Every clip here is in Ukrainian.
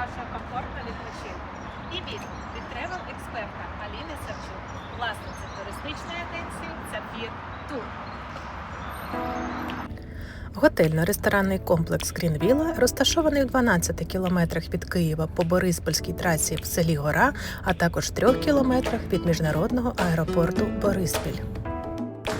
вашого комфортного відпочинку. І від від експерта Аліни Савчук, власниці туристичної агенції Сапфір Тур. Готельно-ресторанний комплекс Грінвіла розташований у 12 кілометрах від Києва по Бориспільській трасі в селі Гора, а також 3 кілометрах від міжнародного аеропорту Бориспіль.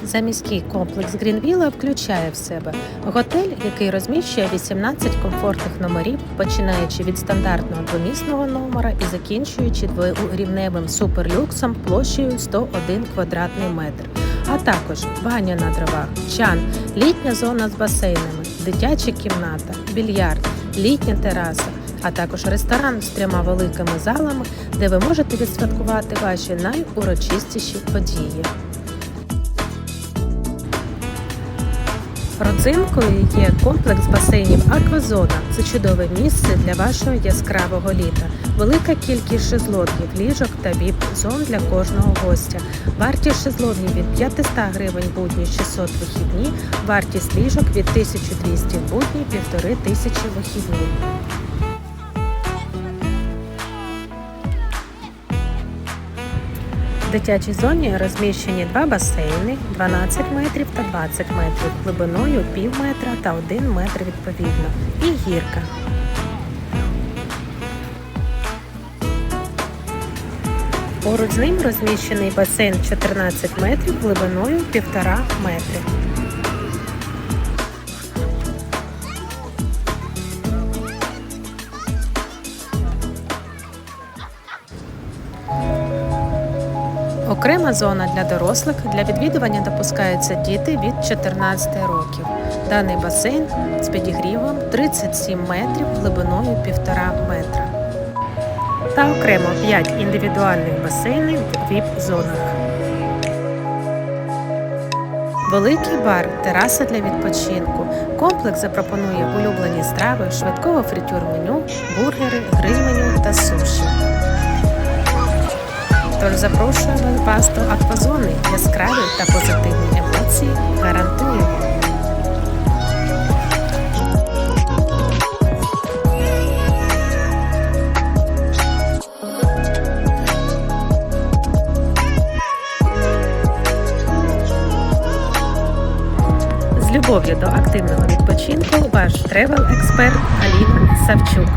Заміський комплекс Грінвіла включає в себе готель, який розміщує 18 комфортних номерів, починаючи від стандартного двомісного номера і закінчуючи дворівневим суперлюксом площею 101 квадратний метр, а також баня на дровах, чан, літня зона з басейнами, дитяча кімната, більярд, літня тераса, а також ресторан з трьома великими залами, де ви можете відсвяткувати ваші найурочистіші події. Родзинкою є комплекс басейнів Аквазона. Це чудове місце для вашого яскравого літа. Велика кількість шезлонгів, ліжок та віп-зон для кожного гостя. Вартість шезлонгів від 500 гривень будні 600 вихідні, вартість ліжок від 1200 в будні 1500 вихідні. В дитячій зоні розміщені два басейни 12 метрів та 20 метрів глибиною пів метра та 1 метр відповідно. І гірка. Поруч з ним розміщений басейн 14 метрів глибиною 1,5 метри. Окрема зона для дорослих. Для відвідування допускаються діти від 14 років. Даний басейн з підігрівом 37 метрів глибиною 1,5 метра. Та окремо 5 індивідуальних басейнів в ВІП-зонах. Великий бар, тераса для відпочинку. Комплекс запропонує улюблені страви, швидкого фритюр меню, бургери, гриль меню та суші. Тож запрошуємо вас до аквазони яскраві та позитивні емоції гарантуємо. З любов'ю до активного відпочинку ваш тревел-експерт Аліна Савчук.